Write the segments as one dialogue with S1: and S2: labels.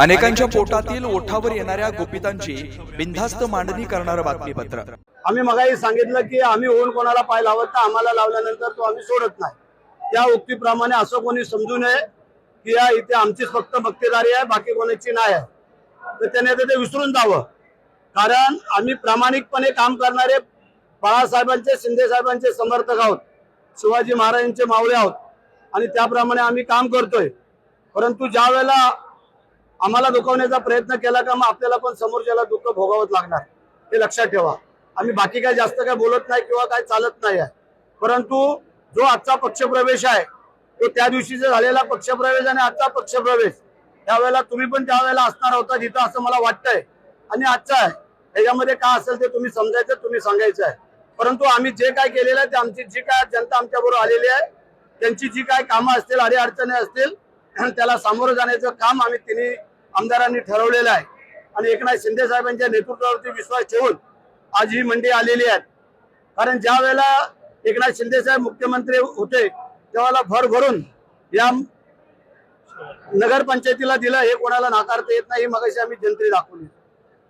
S1: अनेकांच्या पोटातील ओठावर येणाऱ्या गोपितांची बिनधास्त मांडणी करणारं बातमीपत्र.
S2: आम्ही मगाही सांगितलं की आम्ही होऊन कोणाला पाय लावत आम्हाला लावल्यानंतर तो आम्ही सोडत नाही. त्या उक्तीप्रमाणे असं कोणी समजू नये की या इथे आमचीच फक्त भक्तेदारी आहे बाकी कोणाची नाही आहे. तर त्याने ते विसरून जावं. कारण आम्ही प्रामाणिकपणे काम करणारे बाळासाहेबांचे शिंदे साहेबांचे समर्थक आहोत शिवाजी महाराजांचे मावळे आहोत. आणि त्याप्रमाणे आम्ही काम करतोय. परंतु ज्या वेळेला आम्हाला दुखवण्याचा प्रयत्न केला का मग आपल्याला पण समोरच्याला दुःख भोगावंच लागणार. हे लक्षात ठेवा. आम्ही बाकी काय जास्त काय बोलत नाही किंवा काय चालत नाही आहे. परंतु जो आजचा पक्षप्रवेश आहे तो त्या दिवशीचा झालेला पक्षप्रवेश आणि आजचा पक्षप्रवेश त्यावेळेला तुम्ही पण त्यावेळेला असणार होता जिथं असं मला वाटतंय. आणि आजचा आहे. त्याच्यामध्ये काय असेल ते तुम्ही समजायचं तुम्ही सांगायचं आहे. परंतु आम्ही जे काय केलेलं आहे ते आमची जी काय जनता आमच्याबरोबर आलेली आहे त्यांची जी काय कामं असतील अडीअडचणी असतील त्याला सामोरं जाण्याचं काम आम्ही तिन्ही आमदारांनी ठरवलेलं आहे. आणि एकनाथ शिंदे साहेबांच्या नेतृत्वावरती विश्वास ठेवून आज ही मंडी आलेली आहे कारण ज्या वेळेला एकनाथ शिंदे साहेब मुख्यमंत्री होते त्यावेळेला भर भरून या नगरपंचायतीला दिलं हे कोणाला नाकारता येत नाही मगाशी आम्ही जनतेने दाखवली.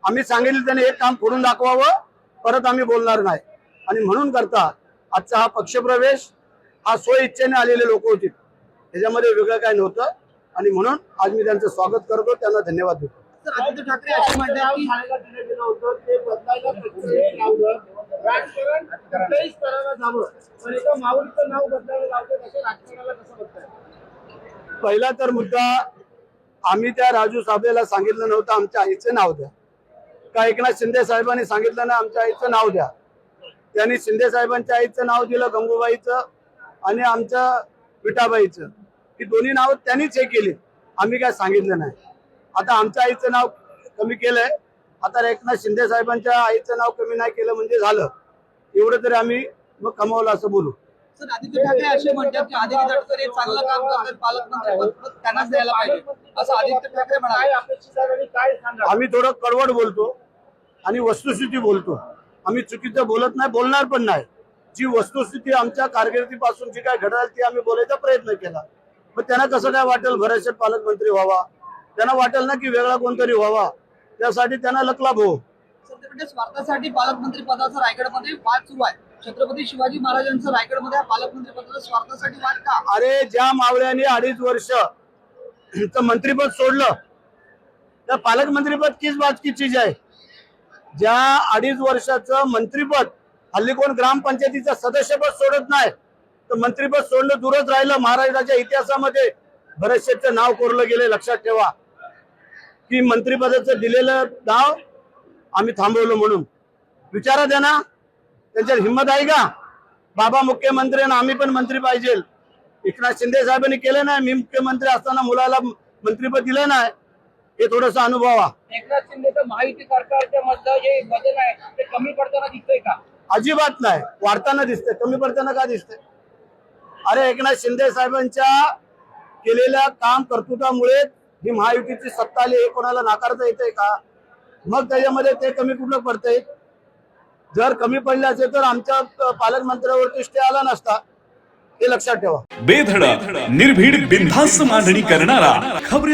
S2: आम्ही सांगितलं त्याने एक काम करून दाखवावं परत आम्ही बोलणार नाही. आणि म्हणून करता आजचा हा पक्षप्रवेश हा स्व इच्छेने आलेले लोक होते. त्याच्यामध्ये वेगळं काय नव्हतं. आणि म्हणून आज मी त्यांचं स्वागत करतो त्यांना धन्यवाद देतो.
S3: आदित्य ठाकरे असे म्हणतात
S2: पहिला तर मुद्दा आम्ही त्या राजू साहेबाला सांगितलं नव्हतं आमच्या आईचं नाव द्या. का एकनाथ शिंदे साहेबांनी सांगितलं ना आमच्या आईचं नाव द्या. त्यांनी शिंदे साहेबांच्या आईचं नाव दिलं गंगूबाईचं आणि आमच्या विटाबाईचं ही दोन्ही नाव त्यांनीच हे केली. आम्ही काय सांगितलं नाही. आता आमच्या आईचं नाव कमी केलंय. आता एकनाथ शिंदे साहेबांच्या आईचं नाव कमी नाही केलं म्हणजे झालं. एवढं तरी आम्ही मग कमावलं असं बोलू.
S3: सर आदित्य ठाकरे असे म्हणतात की आदित्य तटकरे चांगलं काम करतात पालकमंत्री पद पद त्यांनाच द्यायला पाहिजे. असं आदित्य ठाकरे
S4: काय
S3: म्हणाले
S4: अपेक्षित आहे आणि काय सांगा?
S2: आम्ही थोडं कडवड बोलतो आणि वस्तुस्थिती बोलतो. आम्ही चुकीचं बोलत नाही बोलणार पण नाही. जी वस्तुस्थिती आमच्या कारकिर्दीपासून जी काय घडल ती आम्ही बोलायचा प्रयत्न केला. पण त्यांना कसं काय वाटेल भरतशेठ पालकमंत्री व्हावा? त्यांना वाटेल ना की वेगळा कोणतरी व्हावा? त्यासाठी त्यांना लकलाभ हो.
S3: सर ते म्हणजे स्वार्थासाठी पालकमंत्री पदाचा रायगडमध्ये वाद सुरू आहे. छत्रपती शिवाजी महाराजांचं रायगडमध्ये हा पालकमंत्री पदाचा स्वार्थासाठी वाद का?
S2: अरे ज्या मावळ्याने अडीच वर्ष मंत्रीपद सोडलं त्या पालकमंत्रीपद किस बाजकी चीज आहे? ज्या अडीच वर्षाचं मंत्रीपद हल्ली कोण ग्रामपंचायतीचं सदस्यपद सोडत नाही तर मंत्रीपद सोडणं दूरच राहिलं. महाराष्ट्राच्या इतिहासामध्ये भरतशेठचं नाव कोरलं गेले लक्षात ठेवा. की मंत्रीपदाचं दिलेलं नाव आम्ही थांबवलं म्हणून. विचारा द्या ना त्यांच्यात हिंमत आहे का? बाबा मुख्यमंत्री आणि आम्ही पण मंत्री पाहिजे. एकनाथ शिंदे साहेबांनी केलं नाही. मी मुख्यमंत्री असताना मुलाला मंत्रीपद दिलं नाही. हे थोडस अनुभवा.
S4: एकनाथ शिंदेचं महायुती सरकारच्या मधलं जे बदल आहे ते कमी पडताना दिसतंय का?
S2: अजिबात नाही. वाढताना दिसतंय. कमी पडताना का दिसतंय? अरे एकनाथ शिंदे साहेबांच्या केलेल्या काम कर्तृत्वामुळे ही महायुतीची सत्ता आली हे कोणाला नाकारता येते का? मग त्याच्यामध्ये ते कमी कुठलं पडते जर कमी पडले असेल तर आमच्या पालकमंत्र्यावरती स्टे आला नसता. ते लक्षात ठेवा.
S5: बेधडक निर्भीड बिनधास्त मांडणी करणारा